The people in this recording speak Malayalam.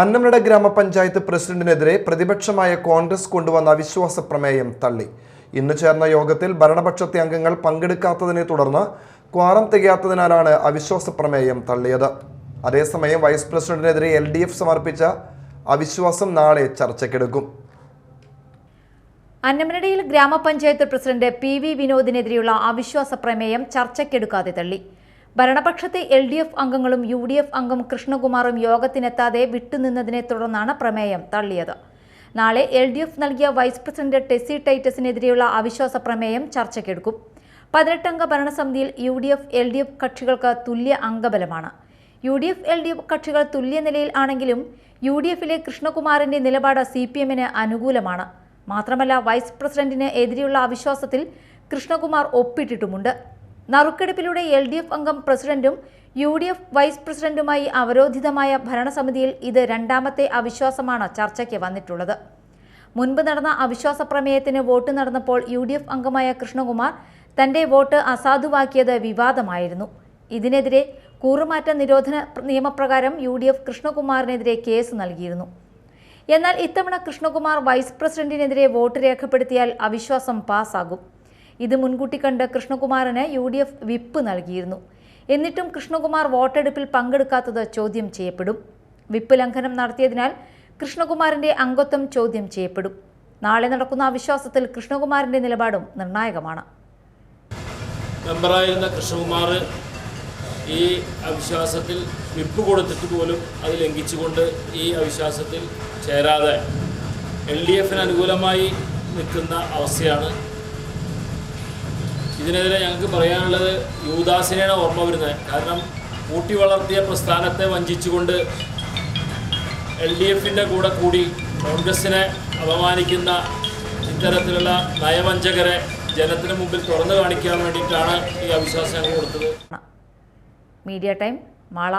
അന്നമനട ഗ്രാമപഞ്ചായത്ത് പ്രസിഡന്റിനെതിരെ പ്രതിപക്ഷമായ കോൺഗ്രസ് കൊണ്ടുവന്ന അവിശ്വാസ പ്രമേയം തള്ളി. ഇന്ന് ചേർന്ന യോഗത്തിൽ ഭരണപക്ഷത്തെ അംഗങ്ങൾ പങ്കെടുക്കാത്തതിനെ തുടർന്ന് ക്വാറം തികയാത്തതിനാലാണ് അവിശ്വാസ പ്രമേയം തള്ളിയത്. അതേസമയം വൈസ് പ്രസിഡന്റിനെതിരെ എൽ ഡി എഫ് സമർപ്പിച്ച അവിശ്വാസം നാളെ ചർച്ചയ്ക്കെടുക്കും. അന്നമനടയിൽ ഗ്രാമപഞ്ചായത്ത് പ്രസിഡന്റ് പി വി വിനോദിനെതിരെയുള്ള അവിശ്വാസ പ്രമേയം ചർച്ചയ്ക്കെടുക്കാതെ തള്ളി. ഭരണപക്ഷത്തെ എൽ ഡി എഫ് അംഗങ്ങളും യു ഡി എഫ് അംഗം കൃഷ്ണകുമാറും യോഗത്തിനെത്താതെ വിട്ടുനിന്നതിനെ തുടർന്നാണ് പ്രമേയം തള്ളിയത്. നാളെ എൽ ഡി എഫ് നൽകിയ വൈസ് പ്രസിഡന്റ് ടെസി ടൈറ്റസിനെതിരെയുള്ള അവിശ്വാസ പ്രമേയം ചർച്ചയ്ക്കെടുക്കും. പതിനെട്ടംഗ ഭരണസമിതിയിൽ U D F L D F കക്ഷികൾക്ക് തുല്യ അംഗബലമാണ്. U D F L D F കക്ഷികൾ തുല്യ നിലയിൽ ആണെങ്കിലും യു ഡി എഫിലെ കൃഷ്ണകുമാറിന്റെ നിലപാട് സി പി എമ്മിന് അനുകൂലമാണ്. മാത്രമല്ല വൈസ് പ്രസിഡന്റിന് എതിരെയുള്ള അവിശ്വാസത്തിൽ കൃഷ്ണകുമാർ ഒപ്പിട്ടിട്ടുമുണ്ട്. നറുക്കെടുപ്പിലൂടെ എൽ ഡി എഫ് അംഗം പ്രസിഡന്റും യു ഡി എഫ് വൈസ് പ്രസിഡന്റുമായി അവരോധിതമായ ഭരണസമിതിയിൽ ഇത് രണ്ടാമത്തെ അവിശ്വാസമാണ് ചർച്ചയ്ക്ക് വന്നിട്ടുള്ളത്. മുൻപ് നടന്ന അവിശ്വാസ പ്രമേയത്തിന് വോട്ട് നടന്നപ്പോൾ യു ഡി എഫ് അംഗമായ കൃഷ്ണകുമാർ തന്റെ വോട്ട് അസാധുവാക്കിയത് വിവാദമായിരുന്നു. ഇതിനെതിരെ കൂറുമാറ്റ നിരോധന നിയമപ്രകാരം യു ഡി എഫ് കൃഷ്ണകുമാറിനെതിരെ കേസ് നൽകിയിരുന്നു. എന്നാൽ ഇത്തവണ കൃഷ്ണകുമാർ വൈസ് പ്രസിഡന്റിനെതിരെ വോട്ട് രേഖപ്പെടുത്തിയാൽ അവിശ്വാസം പാസ്സാകും ഇത് മുൻകൂട്ടി കണ്ട് കൃഷ്ണകുമാറിന് യു ഡി എഫ് വിപ്പ് നൽകിയിരുന്നു. എന്നിട്ടും കൃഷ്ണകുമാർ വോട്ടെടുപ്പിൽ പങ്കെടുക്കാത്തത് ചോദ്യം ചെയ്യപ്പെടും. വിപ്പ് ലംഘനം നടത്തിയതിനാൽ കൃഷ്ണകുമാറിന്റെ അംഗത്വം ചോദ്യം ചെയ്യപ്പെടും. നാളെ നടക്കുന്ന അവിശ്വാസത്തിൽ കൃഷ്ണകുമാറിന്റെ നിലപാടും നിർണായകമാണ്. മെമ്പറായിരുന്ന കൃഷ്ണകുമാർ ഈ അവിശ്വാസത്തിൽ വിപ്പ് കൊടുത്തിട്ട് പോലും അത് ലംഘിച്ചുകൊണ്ട് ഈ അവിശ്വാസത്തിൽ ചേരാതെ എൽ ഡി എഫിന് അനുകൂലമായി നിൽക്കുന്ന അവസ്ഥയാണ് ഇതിനെതിരെ ഞങ്ങൾക്ക് പറയാനുള്ളത് യുവദാസിനെയാണ് ഓർമ്മ വരുന്നത്. കാരണം കൂട്ടി വളർത്തിയ പ്രസ്ഥാനത്തെ വഞ്ചിച്ചുകൊണ്ട് എൽ ഡി എഫിന്റെ കൂടെ കൂടി കോൺഗ്രസിനെ അപമാനിക്കുന്ന ഇത്തരത്തിലുള്ള നയവഞ്ചകരെ ജനത്തിന് മുമ്പിൽ തുറന്നു കാണിക്കാൻ വേണ്ടിയിട്ടാണ് ഈ അവിശ്വാസം ഞങ്ങൾ കൊടുത്തത്. Media time Mala.